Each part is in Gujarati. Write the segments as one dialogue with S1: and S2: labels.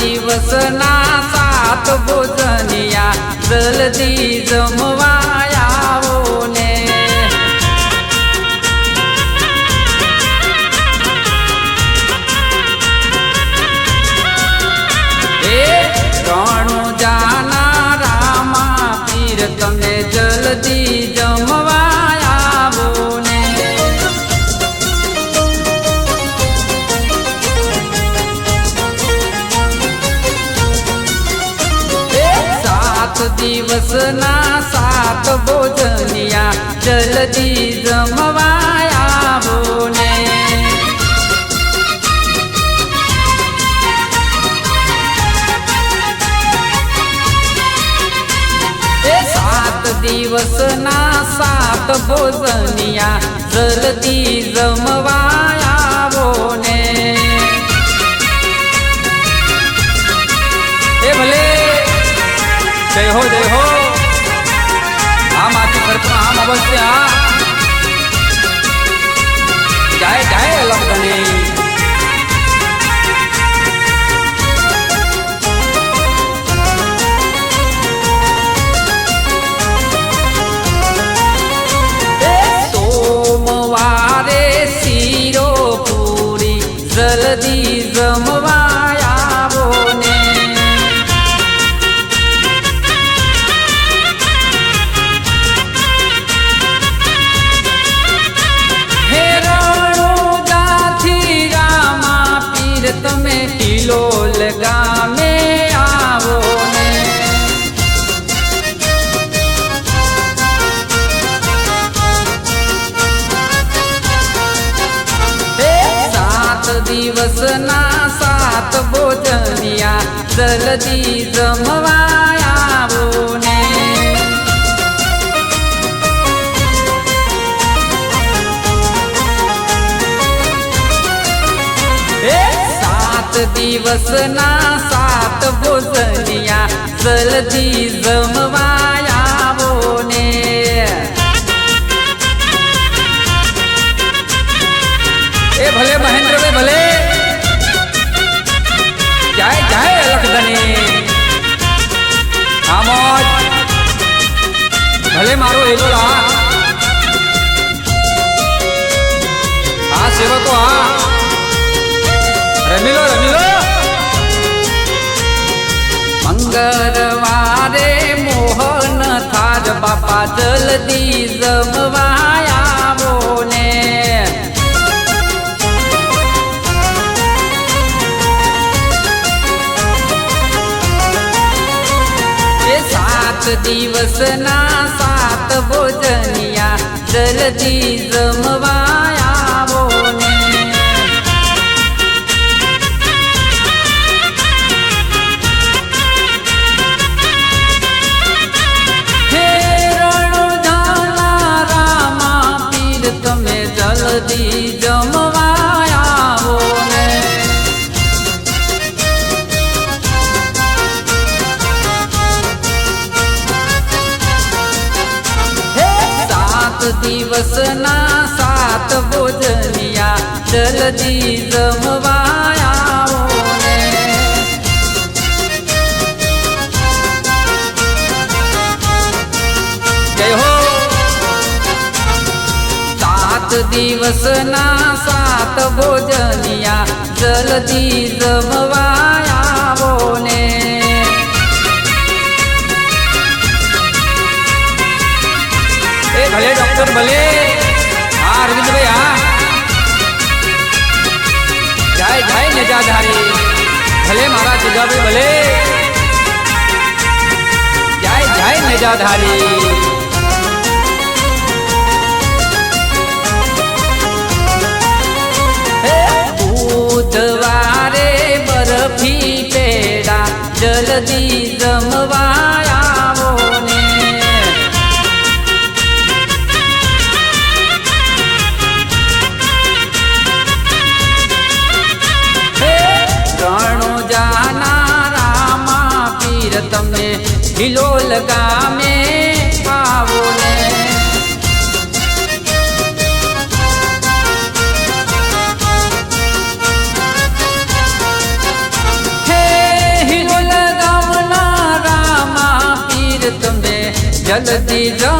S1: દિવસના સાત ભોજનિયા જલ્દી જમવા દિવસના સાત ભોજનિયા જલ્દી જમવાયા ને સાત દિવસના સાત ભોજનિયા જલ્દી જમવાયા ને જય હો જય હો આમ આથી ખર્ચમાં આમ અવશ્ય આ દિવસના સાત ભોજનિયા જલ્દી જમવા આવો ને હે સાત દિવસના સાત ભોજનિયા જલ્દી જમવા આવો ને એ ભલે મહેન્દ્રભાઈ ભલે. જાય જાય લખધની આમોદ ભલે મારો એલો આ સેવકો આ. રમી લો રમી લો મંગળવારે મોહન થાજ બાપા જલ્દી જમવા. દિવસના સાત ભોજનિયા જલ્દી જમવા દિવસના સાત ભોજનિયા જલ્દી જમવાયા સાત દિવસના સાત ભોજનિયા જલ્દી જમવા ભલે ડોક્ટર ભલે હા અરવિંદભાઈ હા જાય જાય નજાધારી ભલે મારા જુગાભાઈ ભલે જાય જાય નજાધારી હે બુધવારે બરફી પેડા જલ્દી જમવા ગામે આવો ને હે હિંગોલ ગામના રામા પીર તમે જલ્દી જાઓ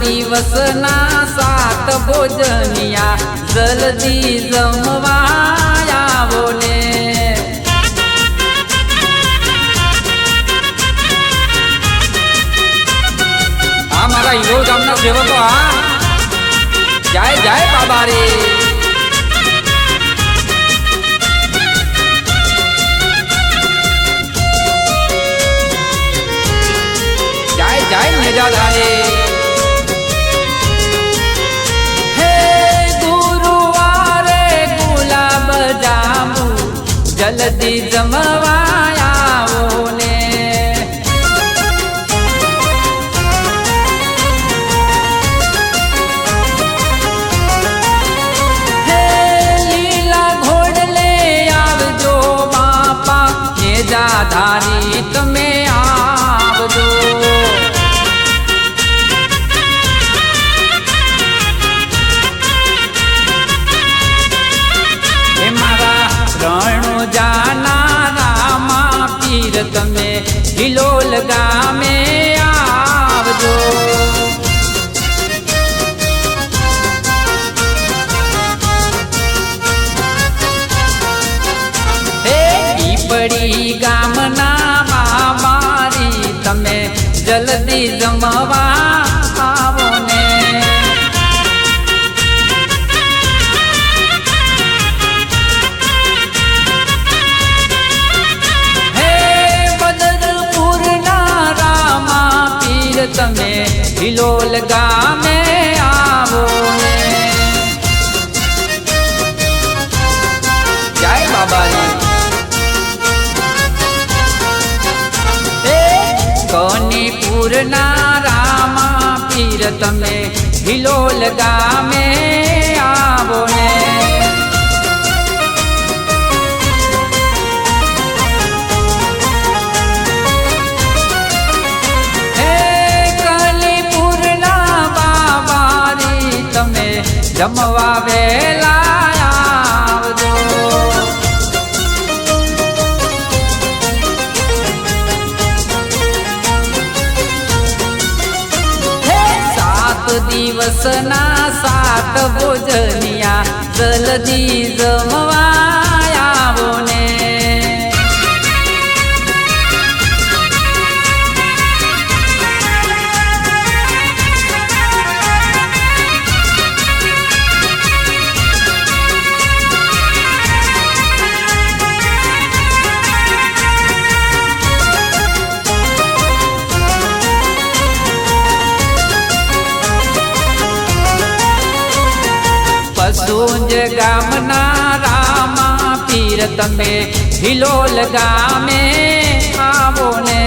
S1: દિવસના સાત ભોજનિયા જલ્દી જમવા આવો ને આ મારા હીરો ગામના સેવકો, હા. જાય જાય બાબા રે જલ્દી જમવા પીપળી ગામના મારી તમે જલ્દી જમવા આવો ને. તમે હિલોલ ગામે તમે હિલોલ ગામે આવો ને જમવા વેલા દિવસના સાત ભોજનિયા જલદી જમવા પશુંજ ગામના રામા પીર તમે હિલોલ ગામે આવો ને.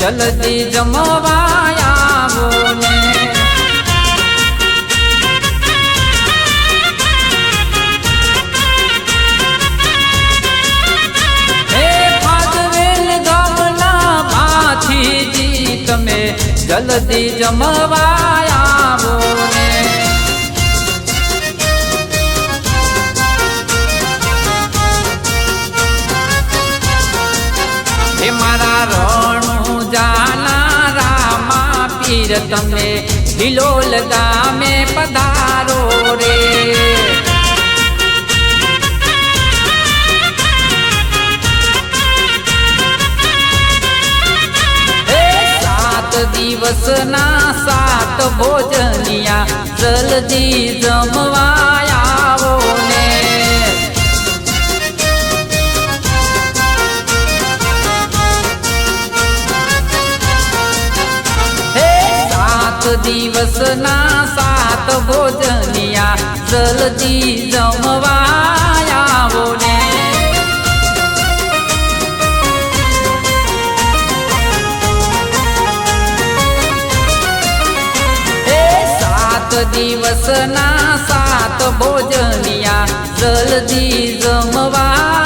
S1: જલ્દી જમવા જલ્દી જમવા આવો હે મારા રણ જાનારા મા પીર તમે હિલોલ ગામે પધારો રે જલ્દી જમવા હે સાત દિવસના સાત ભોજનિયા જલ્દી જમવા દિવસના સાત ભોજનિયા જલ્દી જમવા